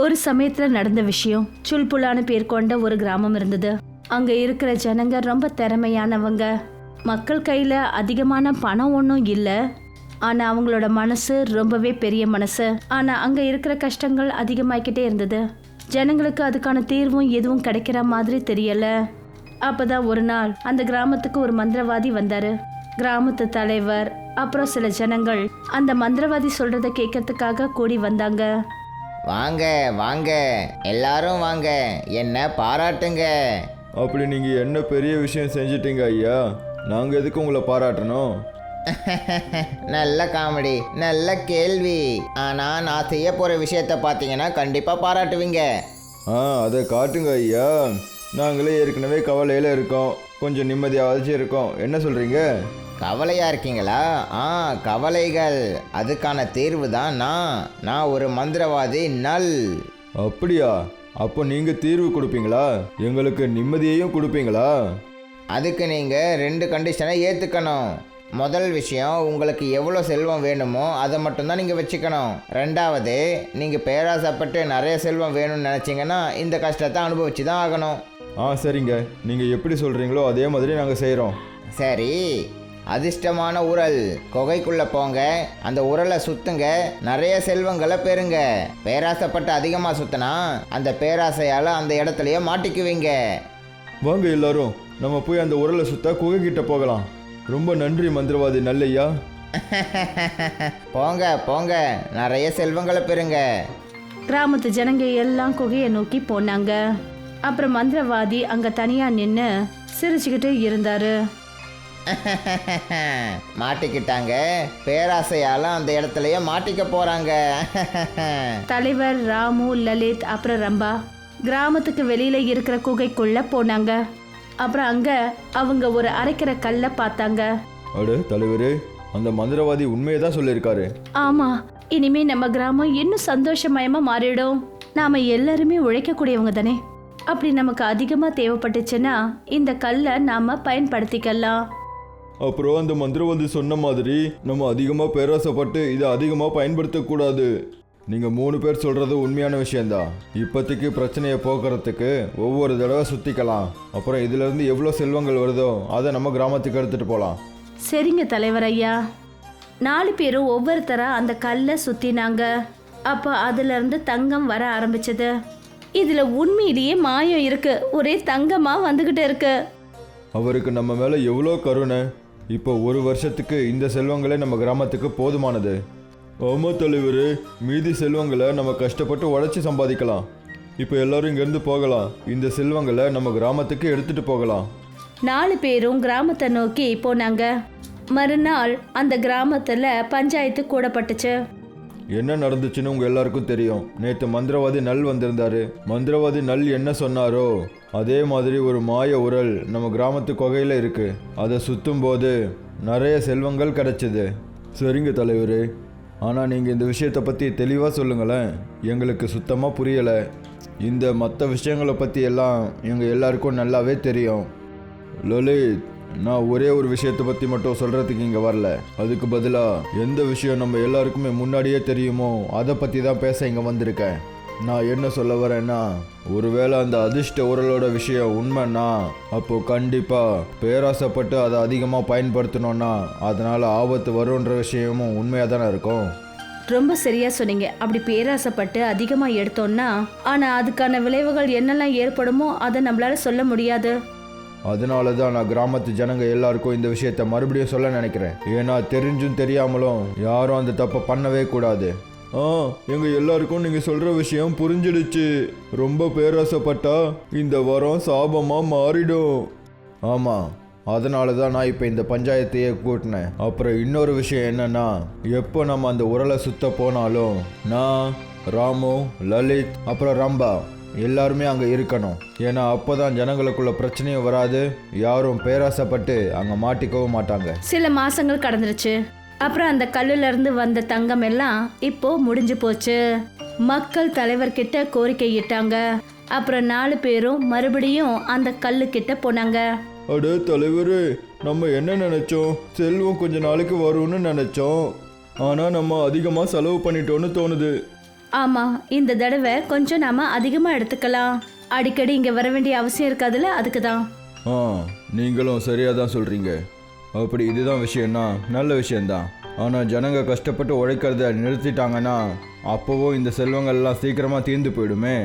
ஒரு சமயத்துல நடந்த விஷயம் சுல்புலான்னு பேர் கொண்ட ஒரு கிராமம் இருந்தது. அங்க இருக்கிற ஜனங்க ரொம்ப திறமையானவங்க. மக்கள் கையில அதிகமான பணம் ஒன்றும் இல்லை. ஆனா அவங்களோட மனசு ரொம்பவே பெரிய மனசு. ஆனா அங்க இருக்கிற கஷ்டங்கள் அதிகமாகிக்கிட்டே இருந்தது. ஜனங்களுக்கு அதுக்கான தீர்வும் எதுவும் கிடைக்கிற மாதிரி தெரியல. அப்பதான் ஒரு நாள் அந்த கிராமத்துக்கு ஒரு மந்திரவாதி வந்தாரு. கிராமத்து தலைவர் அப்புறம் சில ஜனங்கள் அந்த மந்திரவாதி சொல்றத கேட்கறதுக்காக கூடி வந்தாங்க. வாங்க வாங்க. எல்லாரும் வாங்க. என்ன பாராட்டுங்க. அப்படி நீங்கள் என்ன பெரிய விஷயம் செஞ்சிட்டீங்க ஐயா? நாங்கள் எதுக்கு உங்களை பாராட்டணும்? நல்ல காமெடி நல்ல கேள்வி. ஆனா நான் செய்ய போற விஷயத்த பார்த்தீங்கன்னா கண்டிப்பா பாராட்டுவீங்க. ஆ அதை காட்டுங்க ஐயா. நாங்களே ஏற்கனவே கவலையில் இருக்கோம். கொஞ்சம் நிம்மதியாகச்சு இருக்கோம். என்ன சொல்கிறீங்க கவலையா இருக்கீங்களா? ஆ கவலைகள். அதுக்கான தீர்வு தான் நான். நான் ஒரு மந்திரவாதி நல். அப்படியா? அப்போ நீங்கள் தீர்வு கொடுப்பீங்களா? எங்களுக்கு நிம்மதியையும் கொடுப்பீங்களா? அதுக்கு நீங்கள் ரெண்டு கண்டிஷனை ஏற்றுக்கணும் முதல் விஷயம் உங்களுக்கு எவ்வளோ செல்வம் வேணுமோ அதை மட்டும்தான் நீங்கள் வச்சுக்கணும். ரெண்டாவது நீங்கள் பேராசைப்பட்டு நிறைய செல்வம் வேணும்னு நினச்சிங்கன்னா இந்த கஷ்டத்தை அனுபவிச்சு தான் ஆகணும். ஆ சரிங்க. நீங்கள் எப்படி சொல்கிறீங்களோ அதே மாதிரி நாங்கள் செய்கிறோம் சரி. அதிர்ஷ்டமான உரல். குகைக்குள்ளே போங்க. அந்த உரலை சுத்துங்க. நிறைய செல்வங்களை பெறுங்க. பேராசைப்பட்டு அதிகமாக சுத்தினா அந்த பேராசையால் அந்த இடத்துலையே மாட்டிக்குவீங்க. வாங்க எல்லாரும். நம்ம போய் அந்த உரலை சுத்த குகைக்கிட்ட போகலாம். ரொம்ப நன்றி மந்திரவாதி நல்லையா போங்க போங்க. நிறைய செல்வங்களை பெறுங்க. கிராமத்து ஜனங்க எல்லாம் குகையை நோக்கி போனாங்க. அப்புறம் மந்திரவாதி அங்க தனியா நின்னு சிரிச்சுக்கிட்டு இருந்தாரு. மாட்டிக்கிட்டாங்க. பேராசையால அந்த இடத்துலயே மாட்டிக்க போறாங்க. தலைவர் ராமு லலித் அப்புறம் ரம்பா கிராமத்துக்கு வெளியில இருக்கிற குகைக்குள்ள போனாங்க. அப்புறம் அங்க அவங்க ஒரு அரைக்கிற கல்லை பார்த்தாங்க. அட தலைவரே அந்த மந்திரவாதி உண்மையை தான் சொல்லியிருக்காரு. ஆமா இனிமே நம்ம கிராமம் இன்னும் சந்தோஷமயமா மாறிடும். நாம எல்லாருமே உழைக்கக்கூடியவங்க தானே. அப்படி நமக்கு அதிகமா தேவைப்பட்டுச்சுன்னா இந்த கல்லை நாம பயன்படுத்திக்கலாம். அப்புறம் அந்த மந்திரவாதி சொன்ன மாதிரி நம்ம அதிகமாக பேராசைப்பட்டு இதை அதிகமாக பயன்படுத்தக்கூடாது. நீங்கள் மூணு பேர் சொல்கிறது உண்மையான விஷயந்தான் இப்போதைக்கு பிரச்சனையை போக்குறதுக்கு ஒவ்வொரு தடவை சுற்றிக்கலாம் அப்புறம் இதிலிருந்து எவ்வளோ செல்வங்கள் வருதோ அதை நம்ம கிராமத்துக்கு எடுத்துகிட்டு போகலாம் சரிங்க தலைவர் ஐயா. நாலு பேரும் ஒவ்வொருத்தரா அந்த கல்லை சுத்தினாங்க. அப்போ அதுல இருந்து தங்கம் வர ஆரம்பிச்சது. இதுல உண்மையிலேயே மாயம் இருக்கு. ஒரே தங்கமா வந்துகிட்டு இருக்கு. அவருக்கு நம்ம மேலே எவ்வளோ கருணை. இப்போ ஒரு வருஷத்துக்கு இந்த செல்வங்களே நம்ம கிராமத்துக்கு போதுமானது. ஆமாம் தலைவர் மீதி செல்வங்களை நம்ம கஷ்டப்பட்டு உழைச்சி சம்பாதிக்கலாம். இப்போ எல்லாரும் இங்கேருந்து போகலாம். இந்த செல்வங்களை நம்ம கிராமத்துக்கு எடுத்துகிட்டு போகலாம். நாலு பேரும் கிராமத்தை நோக்கி போனாங்க. மறுநாள் அந்த கிராமத்துல பஞ்சாயத்து கூடப்பட்டுச்சு. என்ன நடந்துச்சுன்னு உங்கள் எல்லாருக்கும் தெரியும். நேற்று மந்திரவாதி நல் வந்திருந்தாரு. மந்திரவாதி நல் என்ன சொன்னாரோ அதே மாதிரி ஒரு மாய உரல் நம்ம கிராமத்து குகையில் இருக்கு. அதை சுத்தும் போது நிறைய செல்வங்கள் கிடைச்சிது. சரிங்க தலைவர். ஆனால் நீங்கள் இந்த விஷயத்தை பற்றி தெளிவாக சொல்லுங்களேன். எங்களுக்கு சுத்தமாக புரியலை. இந்த மற்ற விஷயங்களை பற்றி எல்லாம் எங்கள் எல்லாருக்கும் நல்லாவே தெரியும். லலித் நான் ஒரே ஒரு விஷயத்தை பற்றி மட்டும் சொல்கிறதுக்கு இங்கே வரல. அதுக்கு பதிலாக எந்த விஷயம் நம்ம எல்லாருக்குமே முன்னாடியே தெரியுமோ அதை பற்றி தான் பேச இங்கே வந்திருக்கேன். நான் என்ன சொல்ல வரேன்னா ஒருவேளை அந்த அதிர்ஷ்ட உரலோட விஷயம் உண்மைன்னா அப்போ கண்டிப்பாக பேராசைப்பட்டு அதை அதிகமாக பயன்படுத்தணும்னா அதனால் ஆபத்து வரும்ன்ற விஷயமும் உண்மையாக தானே இருக்கும்? ரொம்ப சரியா சொன்னீங்க. அப்படி பேராசைப்பட்டு அதிகமா எடுத்தோம்னா ஆனா அதுக்கான விளைவுகள் என்னெல்லாம் ஏற்படுமோ அதை நம்மளால சொல்ல முடியாது. அதனால தான் நான் கிராமத்து ஜனங்க எல்லாருக்கும் இந்த விஷயத்த மறுபடியும் சொல்ல நினைக்கிறேன். ஏன்னா தெரிஞ்சும் தெரியாமலும் யாரும் அந்த தப்பை பண்ணவே கூடாது. ஆ எங்கள் எல்லாருக்கும் நீங்கள் சொல்கிற விஷயம் புரிஞ்சிடுச்சு. ரொம்ப பேராசைப்பட்டா இந்த வரம் சாபமாக மாறிடும். ஆமாம் அதனால தான் நான் இப்போ இந்த பஞ்சாயத்தையே கூட்டினேன். அப்புறம் இன்னொரு விஷயம் என்னன்னா எப்போ நம்ம அந்த உரலை சுத்த போனாலும் நான் ராமு லலித் அப்புறம் ரம்பா எல்லாருமே அங்கே இருக்கணும். ஏன்னா அப்போ தான் ஜனங்களுக்குள்ள பிரச்சனையும் வராது. யாரும் பேராசைப்பட்டு அங்கே மாட்டிக்கவும் மாட்டாங்க. சில மாசங்கள் கடந்துருச்சு. அப்புறம் அந்த கல்லுல இருந்து வந்த தங்கம் எல்லாம் இப்போ முடிஞ்சு போச்சு. மக்கள் தலைவர்கிட்ட கோரிக்கை இட்டாங்க. அப்புறம் நாலு பேரும் மறுபடியும் அந்த கல்லு கிட்ட போனாங்க. அட தலைவரு நம்ம என்ன நினைச்சோம்? செல்வம் கொஞ்ச நாளைக்கு வரும்னு நினைச்சோம். ஆனால் நம்ம அதிகமாக செலவு பண்ணிட்டோன்னு தோணுது. ஆமா இந்த தடவை கொஞ்சம் நாம அதிகமா எடுத்துக்கலாம். அடிக்கடி இங்க வர வேண்டிய அவசியம் இருக்காதுல்ல அதுக்கு தான் ஆ நீங்களும் சரியாக தான் சொல்கிறீங்க அப்படி இதுதான் விஷயம்னா நல்ல விஷயம்தான். ஆனால் ஜனங்க கஷ்டப்பட்டு உழைக்கிறத நிறுத்திட்டாங்கன்னா அப்போவும் இந்த செல்வங்கள்லாம் சீக்கிரமாக தீர்ந்து போயிடுமே.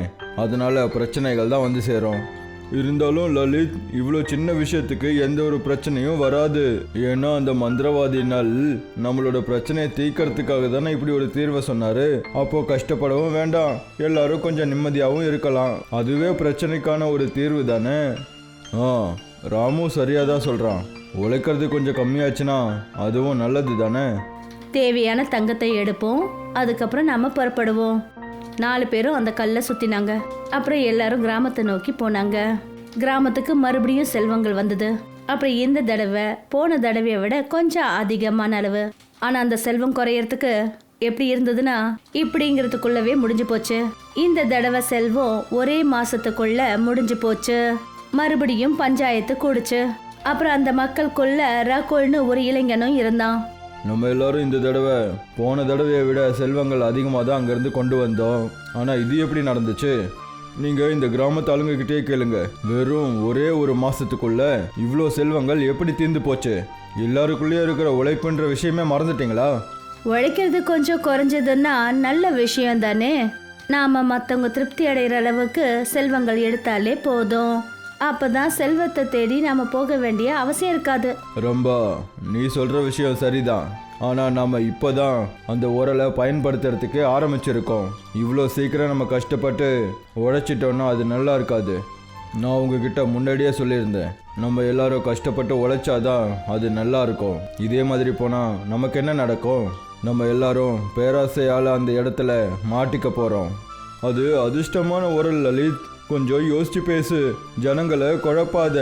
அதனால பிரச்சனைகள் தான் வந்து சேரும். இருந்தாலும் லலித் இவ்வளோ சின்ன விஷயத்துக்கு எந்த ஒரு பிரச்சனையும் வராது. ஏன்னா அந்த மந்திரவாதினால் நம்மளோட பிரச்சனையை தீக்கிறதுக்காக தானே இப்படி ஒரு தீர்வை சொன்னாரு. அப்போ கஷ்டப்படவும் வேண்டாம். எல்லாரும் கொஞ்சம் நிம்மதியாகவும் இருக்கலாம். அதுவே பிரச்சனைக்கான ஒரு தீர்வு தானே? ஆ ராமு சரியாக தான் சொல்கிறான் உழைக்கிறது கொஞ்சம் கம்மியாச்சுன்னா அதுவும் நல்லது தானே? தேவையான தங்கத்தை எடுப்போம். அதுக்கப்புறம் நம்ம புறப்படுவோம். நாலு பேரும் அந்த கல்லை சுத்தினாங்க. அப்புறம் எல்லாரும் கிராமத்தை நோக்கி போனாங்க. கிராமத்துக்கு மறுபடியும் செல்வங்கள் வந்தது. அப்புறம் இந்த தடவை போன தடவையை விட கொஞ்சம் அதிகமான அளவு. ஆனா அந்த செல்வம் குறையறதுக்கு எப்படி இருந்ததுன்னா இப்படிங்கிறதுக்குள்ளவே முடிஞ்சு போச்சு. இந்த தடவை செல்வம் ஒரே மாசத்துக்குள்ள முடிஞ்சு போச்சு. மறுபடியும் பஞ்சாயத்து கூடுச்சு. அப்புறம் அந்த மக்களுக்குள்ள ரகோல்னு ஒரு இளைஞனும் இருந்தான். நம்ம எல்லாரும் இந்த தடவை போன தடவையை விட செல்வங்கள் அதிகமாக தான் அங்கேருந்து கொண்டு வந்தோம். ஆனால் இது எப்படி நடந்துச்சு? நீங்கள் இந்த கிராமத்து ஆளுங்கக்கிட்டே கேளுங்க. வெறும் ஒரே ஒரு மாதத்துக்குள்ள இவ்வளோ செல்வங்கள் எப்படி தீர்ந்து போச்சு? எல்லாருக்குள்ளேயே இருக்கிற உழைப்புன்ற விஷயமே மறந்துட்டீங்களா? உழைக்கிறது கொஞ்சம் குறைஞ்சதுன்னா நல்ல விஷயம் தானே நாம மற்றவங்க திருப்தி அடைகிற அளவுக்கு செல்வங்கள் எடுத்தாலே போதும். அப்பதான் செல்வத்தை தேடி நாம போக வேண்டிய அவசியம் இருக்காது. ரொம்ப நீ சொல்கிற விஷயம் சரிதான். ஆனால் நம்ம இப்போ தான் அந்த உரலை பயன்படுத்துறதுக்கு ஆரம்பிச்சிருக்கோம். இவ்வளோ சீக்கிரம் நம்ம கஷ்டப்பட்டு உழைச்சிட்டோன்னா அது நல்லா இருக்காது. நான் உங்ககிட்ட முன்னாடியே சொல்லியிருந்தேன். நம்ம எல்லாரும் கஷ்டப்பட்டு உழைச்சாதான் அது நல்லா இருக்கும். இதே மாதிரி போனால் நமக்கு என்ன நடக்கும்? நம்ம எல்லாரும் பேராசையால் அந்த இடத்துல மாட்டிக்க போகிறோம் அது அதிர்ஷ்டமான உரல் லலித். கொஞ்சம் யோசிச்சு பேசு. ஜனங்களை குழப்பாத.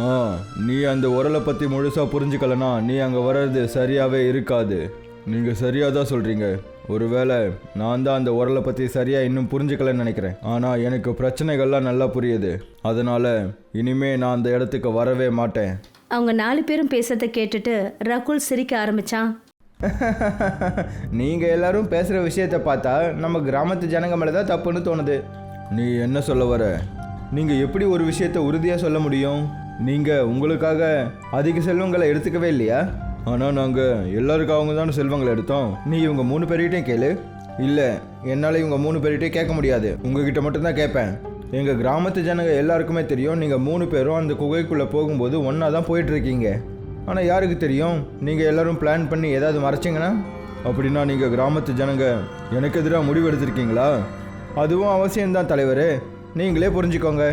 ஆ நீ அந்த உரலை பற்றி முழுசாக புரிஞ்சுக்கலனா நீ அங்கே வர்றது சரியாகவே இருக்காது. நீங்கள் சரியாக தான் சொல்கிறீங்க ஒருவேளை நான் தான் அந்த உரலை பற்றி சரியாக இன்னும் புரிஞ்சுக்கலன்னு நினைக்கிறேன். ஆனால் எனக்கு பிரச்சனைகள்லாம் நல்லா புரியுது. அதனால் இனிமே நான் அந்த இடத்துக்கு வரவே மாட்டேன். அவங்க நாலு பேரும் பேசுறதை கேட்டுட்டு ரகுல் சிரிக்க ஆரம்பிச்சான். நீங்கள் எல்லாரும் பேசுகிற விஷயத்தை பார்த்தா நம்ம கிராமத்து ஜனங்க மேலே தான் தப்புன்னு தோணுது. நீ என்ன சொல்ல வர? நீங்கள் எப்படி ஒரு விஷயத்தை உறுதியாக சொல்ல முடியும்? நீங்கள் உங்களுக்காக அதிக செல்வங்களை எடுத்துக்கவே இல்லையா? ஆனால் நாங்கள் எல்லாருக்காக தானே செல்வங்களை எடுத்தோம். நீ இவங்க மூணு பேர்கிட்டையும் கேளு. இல்லை என்னால் இவங்க மூணு பேர்கிட்டையும் கேட்க முடியாது. உங்ககிட்ட மட்டும்தான் கேட்பேன். எங்கள் கிராமத்து ஜனங்க எல்லாருக்குமே தெரியும். நீங்கள் மூணு பேரும் அந்த குகைக்குள்ளே போகும்போது ஒன்றா தான் போயிட்டுருக்கீங்க. ஆனால் யாருக்கு தெரியும்? நீங்கள் எல்லாரும் பிளான் பண்ணி ஏதாவது மறைச்சிங்கன்னா? அப்படின்னா நீங்கள் கிராமத்து ஜனங்க எனக்கு எதிராக முடிவு எடுத்திருக்கீங்களா? அதுவும் அவசியம்தான் தலைவரே. நீங்களே புரிஞ்சுக்கோங்க.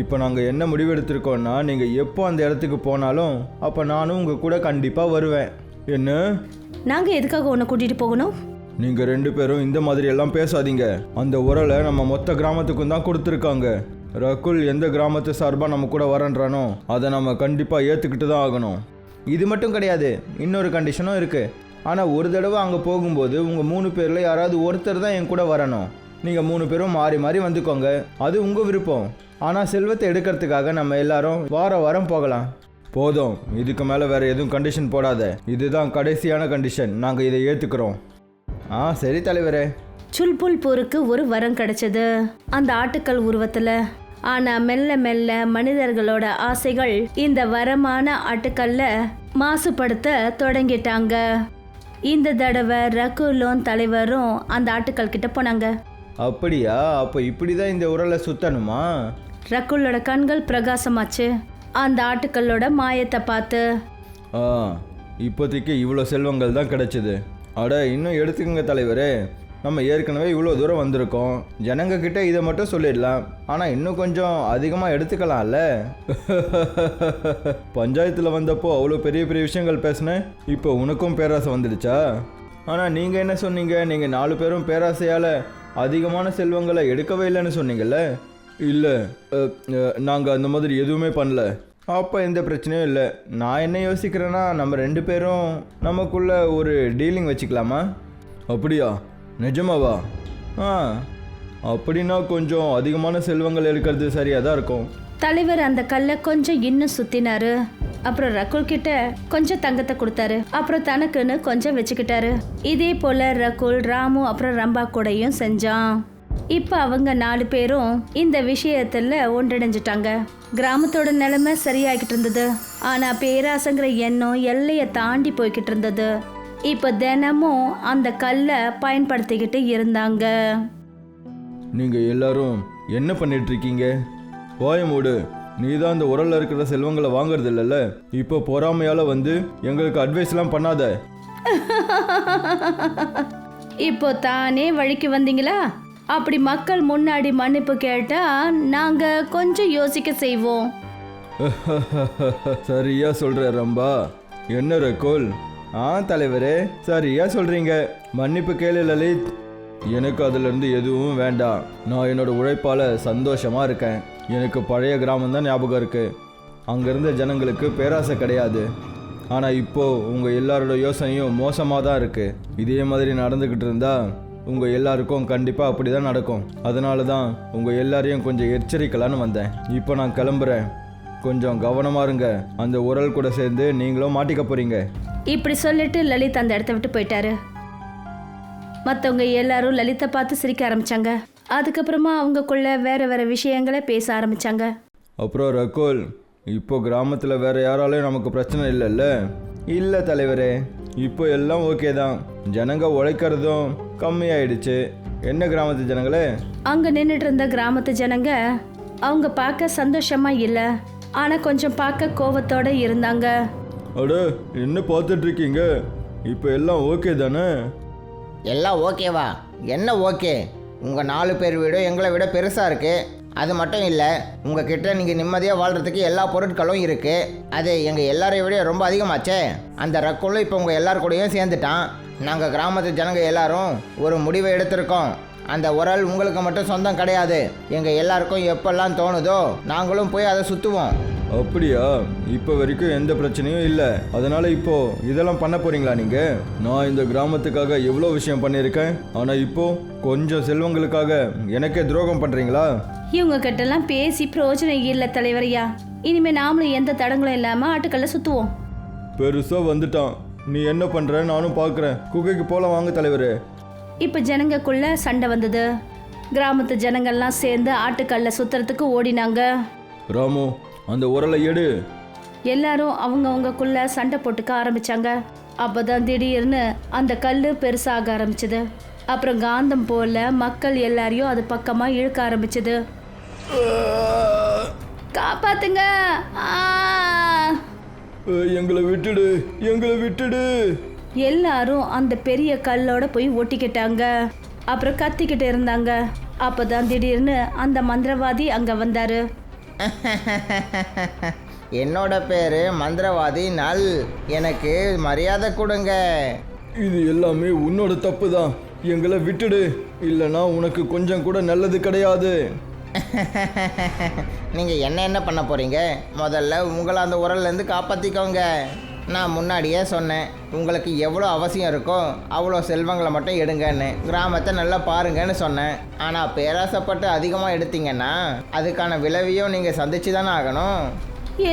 இப்போ நாங்கள் என்ன முடிவு எடுத்திருக்கோம்னா நீங்கள் எப்போ அந்த இடத்துக்கு போனாலும் அப்போ நானும் உங்கள் கூட கண்டிப்பாக வருவேன். என்ன? நாங்க எதுக்காக உன்னை கூட்டிட்டு போகணும்? நீங்கள் ரெண்டு பேரும் இந்த மாதிரி எல்லாம் பேசாதீங்க. அந்த உரலை நம்ம மொத்த கிராமத்துக்கும் தான் கொடுத்துருக்காங்க. ரகுல் எந்த கிராமத்து சார்பாக நம்ம கூட வரன்றானோ அதை நம்ம கண்டிப்பாக ஏற்றுக்கிட்டு தான் ஆகணும். இது மட்டும் கிடையாது இன்னொரு கண்டிஷனும் இருக்குது ஆனால் ஒரு தடவை அங்கே போகும்போது உங்கள் மூணு பேரில் யாராவது ஒருத்தர் தான் என் கூட வரணும். நீங்கள் மூணு பேரும் மாறி மாறி வந்துக்கோங்க. அது உங்கள் விருப்பம். ஆனால் செல்வத்தை எடுக்கிறதுக்காக நம்ம எல்லாரும் வாரம் வாரம் போகலாம். போதும். இதுக்கு மேலே வேறு எதுவும் கண்டிஷன் போடாத. இதுதான் கடைசியான கண்டிஷன் நாங்கள் இதை ஏற்றுக்கிறோம் ஆ சரி தலைவரே. சுல்புல் போருக்கு ஒரு வரம் கிடைச்சது. அந்த ஆட்டுக்கள் உருவத்தில் ஆனா மெல்ல மெல்ல மனிதர்களோட ஆசைகள் இந்த வரமான ஆட்டுக்கல்ல மாசுபடுத்த தொடங்கிட்டாங்க. இந்த தடவை ரகுலோன் தலைவரும் அந்த ஆட்டுக்கள் கிட்ட போனாங்க. அப்படியா? அப்போ இப்படி தான் இந்த உரலை சுத்தணுமா? ரகுலோட கண்கள் பிரகாசமாச்சு. அந்த ஆட்டுக்களோட மாயத்தை பார்த்து ஆ இப்போதைக்கு இவ்வளோ செல்வங்கள் தான் கிடைச்சிது. அட இன்னும் எடுத்துக்கங்க தலைவரே. நம்ம ஏற்கனவே இவ்வளோ தூரம் வந்திருக்கோம். ஜனங்க கிட்ட இதை மட்டும் சொல்லிடலாம். ஆனால் இன்னும் கொஞ்சம் அதிகமாக எடுத்துக்கலாம்ல? பஞ்சாயத்தில் வந்தப்போ அவ்வளோ பெரிய பெரிய விஷயங்கள் பேசினேன் இப்போ உனக்கும் பேராசை வந்துடுச்சா? ஆனால் நீங்கள் என்ன சொன்னீங்க? நீங்கள் நாலு பேரும் பேராசையால் அதிகமான செல்வங்களை எடுக்கவே இல்லைன்னு சொன்னீங்கல்ல? இல்லை நாங்கள் அந்த மாதிரி எதுவுமே பண்ணல. அப்போ எந்த பிரச்சனையும் இல்லை. நான் என்ன யோசிக்கிறேன்னா நம்ம ரெண்டு பேரும் நமக்குள்ள ஒரு டீலிங் வச்சுக்கலாமா? அப்படியா? நிஜமாவா? ஆ. அப்படின்னா கொஞ்சம் அதிகமான செல்வங்கள் எடுக்கிறது சரியாக தான் இருக்கும். தலைவர் அந்த கல்லை கொஞ்சம் இன்னும் சுத்தினாரு. அப்புறம் ரகுல் கிட்ட கொஞ்சம் தங்கத்தை கொடுத்தாரு. அப்புறம் தனக்குன்னு கொஞ்சம் வச்சுக்கிட்டாரு. இதே போல ரகுல் ராமு அப்புறம் ரம்பா கூடயும் செஞ்சான். இப்ப அவங்க நாலு பேரும் இந்த விஷயத்துல ஒன்றிணைஞ்சிட்டாங்க கிராமத்தோட நிலைமை சரியாகிட்டு இருந்தது. ஆனா பேராசங்கிற எண்ணம் எல்லைய தாண்டி போய்கிட்டு இருந்தது. இப்ப தினமும் அந்த கல்லை பயன்படுத்திக்கிட்டு இருந்தாங்க. நீங்கள் எல்லாரும் என்ன பண்ணிட்டு இருக்கீங்க? வாய மூடு. நீ தான் இந்த உரல்ல இருக்கிற செல்வங்களை வாங்குறது இல்லைல்ல இப்போ பொறாமையால வந்து எங்களுக்கு அட்வைஸ்லாம் பண்ணாத. இப்போ தானே வழிக்கு வந்தீங்களா? அப்படி மக்கள் முன்னாடி மன்னிப்பு கேட்டா நாங்க கொஞ்சம் யோசிக்க செய்வோம். சரியா சொல்ற ரம்பா. என்ன ரகுல்? ஆ தலைவரே சரியா சொல்றீங்க. மன்னிப்பு கேளு லலித். எனக்கு அதுலேருந்து எதுவும் வேண்டாம். நான் என்னோட உழைப்பால் சந்தோஷமாக இருக்கேன். எனக்கு பழைய கிராமம் தான் ஞாபகம் இருக்குது அங்கேருந்த ஜனங்களுக்கு பேராசை கிடையாது. ஆனால் இப்போது உங்கள் எல்லாரோட யோசனையும் மோசமாக தான் இருக்குது இதே மாதிரி நடந்துக்கிட்டு இருந்தா உங்கள் எல்லாருக்கும் அப்படி தான் நடக்கும். அதனால தான் உங்கள் எல்லாரையும் கொஞ்சம் எச்சரிக்கலான்னு வந்தேன். இப்போ நான் கிளம்புறேன். கொஞ்சம் கவனமாக இருங்க. அந்த உரல் கூட சேர்ந்து நீங்களும் மாட்டிக்க போகிறீங்க இப்படி சொல்லிட்டு லலித் அந்த இடத்த விட்டு போயிட்டாரு. மற்றவங்க எல்லாரும் லலித்தை பார்த்து சிரிக்க ஆரம்பிச்சாங்க. அதுக்கப்புறமா அவங்கக்குள்ள வேற வேற விஷயங்களை பேச ஆரம்பிச்சாங்க. அப்புறம் ரகுல் இப்போ கிராமத்தில் வேற யாராலையும் நமக்கு பிரச்சனை இல்லைல்ல? இல்லை தலைவரே இப்போ எல்லாம் ஓகே தான். ஜனங்க உழைக்கிறதும் கம்மியாயிடுச்சு. என்ன கிராமத்து ஜனங்களே? அங்க நின்றுட்டு இருந்த கிராமத்து ஜனங்க அவங்க பார்க்க சந்தோஷமா இல்லை. ஆனா கொஞ்சம் பார்க்க கோவத்தோட இருந்தாங்க. அட என்ன பார்த்துட்டு இருக்கீங்க? இப்போ எல்லாம் ஓகே தானே? எல்லாம் ஓகேவா? என்ன ஓகே? உங்கள் நாலு பேர் வீடும் எங்களை விட பெருசாக இருக்குது அது மட்டும் இல்லை உங்கள் கிட்ட நீங்கள் நிம்மதியாக வாழ்கிறதுக்கு எல்லா பொருட்களும் இருக்குது அது எங்கள் எல்லாரையும் விட ரொம்ப அதிகமாச்சே. அந்த ரக்குள்ளும் இப்போ உங்கள் எல்லார் கூடயும் சேர்ந்துட்டான். நாங்கள் கிராமத்து ஜனங்க எல்லாரும் ஒரு முடிவை எடுத்திருக்கோம். அந்த உரல் உங்களுக்கு மட்டும் சொந்தம் கிடையாது. எங்கள் எல்லாருக்கும் எப்பெல்லாம் தோணுதோ நாங்களும் போய் அதை சுற்றுவோம் அப்படியா? இப்போ வரைக்கும் எந்த பிரச்சனையும் இல்லை. அதனால இப்போ இதெல்லாம் பண்ண போறீங்களா நீங்க? நான் இந்த கிராமத்துக்காக எவ்வளோ விஷயம் பண்ணியிருக்கேன்? ஆனா இப்போ கொஞ்சம் செல்வங்களுக்காக எனக்கே துரோகம் பண்றீங்களா? இவங்க கிட்டலாம் பேசி பிரயோஜனம் இல்லை தலைவரையா. இனிமே நாமளும் எந்த தடங்களும் இல்லாம ஆட்டுக்கல்ல சுத்துவோம். பெருசா வந்துட்டான். நீ என்ன பண்ற? நானும் பார்க்குறேன் குகைக்கு போலாம் வாங்க தலைவரே. இப்ப ஜனங்கக்குள்ள சண்டை வந்தது. கிராமத்து ஜனங்கள்லாம் சேர்ந்து ஆட்டுக்கல்ல சுத்துறதுக்கு ஓடினாங்க. ராமு அந்த உரலை எடு. எல்லாரும் அவங்கவங்கக்குள்ள சண்டை போட்டுக்க ஆரம்பிச்சாங்க. அப்பதான் திடீர்னு அந்த கல் பெருசாக ஆரம்பிச்சது. அப்புறம் காந்தம் போல மக்கள் எல்லாரையும் அது பக்கமா இழுக்க ஆரம்பிச்சது. காப்பாத்துங்க! எங்களை விட்டுடு எங்களை விட்டுடு. எல்லாரும் அந்த பெரிய கல்லோட போய் ஒட்டிக்கிட்டாங்க. அப்புறம் கத்திக்கிட்டு இருந்தாங்க. அப்பதான் திடீர்னு அந்த மந்திரவாதி அங்க வந்தாரு. என்னோட பேர் மந்திரவாதி நல். எனக்கு மரியாதை கொடுங்க. இது எல்லாமே உன்னோட தப்பு தான் எங்களை விட்டுடு. இல்லைன்னா உனக்கு கொஞ்சம் கூட நல்லது கிடையாது. நீங்கள் என்ன என்ன பண்ண போகிறீங்க முதல்ல உங்களை அந்த உரல்லேருந்து காப்பாற்றிக்கோங்க நான் முன்னாடியே சொன்னேன் உங்களுக்கு எவ்வளோ அவசியம் இருக்கோ அவ்வளோ செல்வங்களை மட்டும் எடுங்கன்னு கிராமத்தை நல்லா பாருங்கன்னு சொன்னேன். ஆனால் பேராசைப்பட்டு அதிகமாக எடுத்தீங்கன்னா அதுக்கான விளைவையும் நீங்கள் சந்திச்சு தானே ஆகணும்.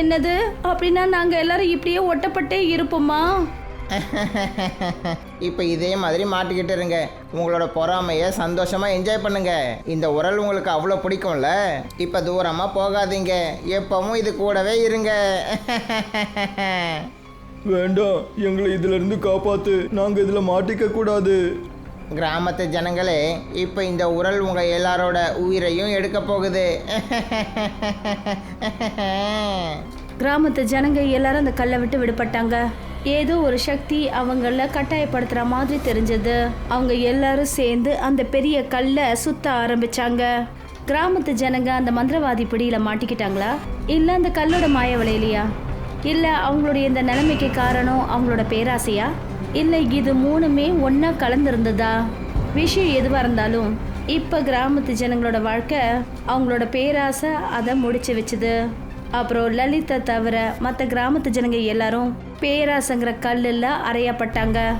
என்னது? அப்படின்னா நாங்க எல்லாரும் இப்படியே ஒட்டப்பட்டே இருப்போமா? இப்போ இதே மாதிரி மாட்டிக்கிட்டு இருங்க. உங்களோட பொறாமையை சந்தோஷமாக என்ஜாய் பண்ணுங்க. இந்த உரல் உங்களுக்கு அவ்வளோ பிடிக்கும்ல? இப்போ தூரமாக போகாதீங்க. எப்பவும் இது கூடவே இருங்க. வேண்டாம் எங்களை இதுல இருந்து காப்பாத்து. நாங்க இதுல மாட்டிக்க கூடாது. கிராமத்து ஜனங்களே இப்போ இந்த உரல் உங்கள் எல்லாரோட உயிரையும் எடுக்க போகுது. கிராமத்து ஜனங்க எல்லாரும் அந்த கல்லை விட்டு விடுபட்டாங்க. ஏதோ ஒரு சக்தி அவங்கள கட்டாயப்படுத்துற மாதிரி தெரிஞ்சது. அவங்க எல்லாரும் சேர்ந்து அந்த பெரிய கல்லை சுத்த ஆரம்பிச்சாங்க. கிராமத்து ஜனங்க அந்த மந்திரவாதி பிடியில மாட்டிக்கிட்டாங்களா? இல்ல அந்த கல்லோட மாய விளையிலையா இல்லை அவங்களுடைய இந்த நிலைமைக்கு காரணம் அவங்களோட பேராசையா? இல்லை இது மூணுமே ஒன்றா கலந்துருந்ததா? விஷயம் எதுவாக இருந்தாலும் இப்போ கிராமத்து ஜனங்களோட வாழ்க்கை அவங்களோட பேராசை அதை முடிச்சு வச்சுது. அப்புறம் லலிதா தவிர மற்ற கிராமத்து ஜனங்க எல்லாரும் பேராசங்கிற கல்லில் அறையப்பட்டாங்க.